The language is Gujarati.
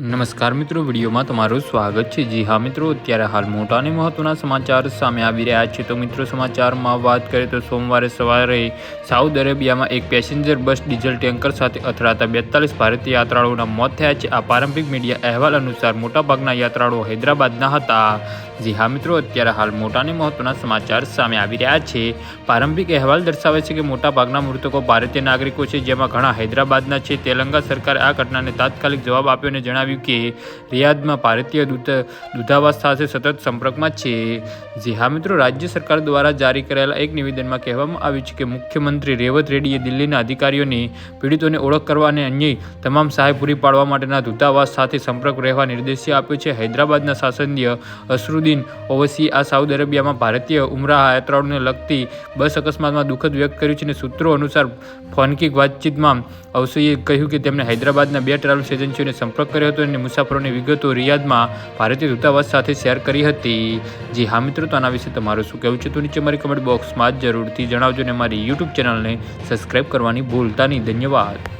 નમસ્કાર મિત્રો, વિડીયોમાં તમારું સ્વાગત છે. જી હા મિત્રો, અત્યારે હાલ મોટા અને મહત્વના સમાચાર સામે આવી રહ્યા છે. તો મિત્રો, સમાચારમાં વાત કરીએ તો સોમવારે સવારે સાઉદ અરેબિયામાં એક પેસેન્જર બસ ડીઝલ ટેન્કર સાથે અથડાતા બેતાલીસ ભારતીય યાત્રાળુઓના મોત થયા છે. આ પારંપરિક મીડિયા અહેવાલ અનુસાર મોટાભાગના યાત્રાળુઓ હૈદરાબાદના હતા. જી હા મિત્રો, અત્યારે હાલ મોટાને મહત્વના સમાચાર સામે આવી રહ્યા છે. પ્રારંભિક અહેવાલ દર્શાવે છે કે મોટાભાગના મૃતકો ભારતીય નાગરિકો છે, જેમાં ઘણા હૈદરાબાદના છે. તેલંગા સરકારે આ ઘટનાને તાત્કાલિક જવાબ આપ્યો અને જણાવ્યું કે રિયાદમાં ભારતીય દૂત, દૂતાવાસ સાથે સતત સંપર્કમાં છે. જી હા મિત્રો, રાજ્ય સરકાર દ્વારા જારી કરાયેલા એક નિવેદનમાં કહેવામાં આવ્યું છે કે મુખ્યમંત્રી રેવત રેડ્ડીએ દિલ્હીના અધિકારીઓને, પીડિતોને ઓળખ કરવા અને અન્ય તમામ સહાય પૂરી પાડવા માટેના દૂતાવાસ સાથે સંપર્ક રહેવા નિર્દેશ આપ્યો છે. હૈદરાબાદના શાસનીય અસરુદ્દીન ઓવૈસીએ આ સાઉદી અરેબિયામાં ભારતીય ઉમરાહ યાત્રાળુને લગતી બસ અકસ્માતમાં દુઃખદ વ્યક્ત કર્યું છે અને સૂત્રો અનુસાર ફોનકી વાતચીતમાં અવસીએ કહ્યું કે તેમણે હૈદરાબાદના બે ટ્રાવેલ્સ એજન્સીઓને સંપર્ક કર્યો હતો અને મુસાફરોની વિગતો રિયાદમાં ભારતીય દૂતાવાસ સાથે શેર કરી હતી. જી હા મિત્રો, તો આના વિશે તમારું શું કહેવું છે? તો નીચે મારી કમેન્ટ બોક્સમાં જરૂરથી જણાવજો અને મારી યુટ્યુબ ચેનલને સબસ્ક્રાઈબ કરવાની ભૂલતા નહીં. ધન્યવાદ.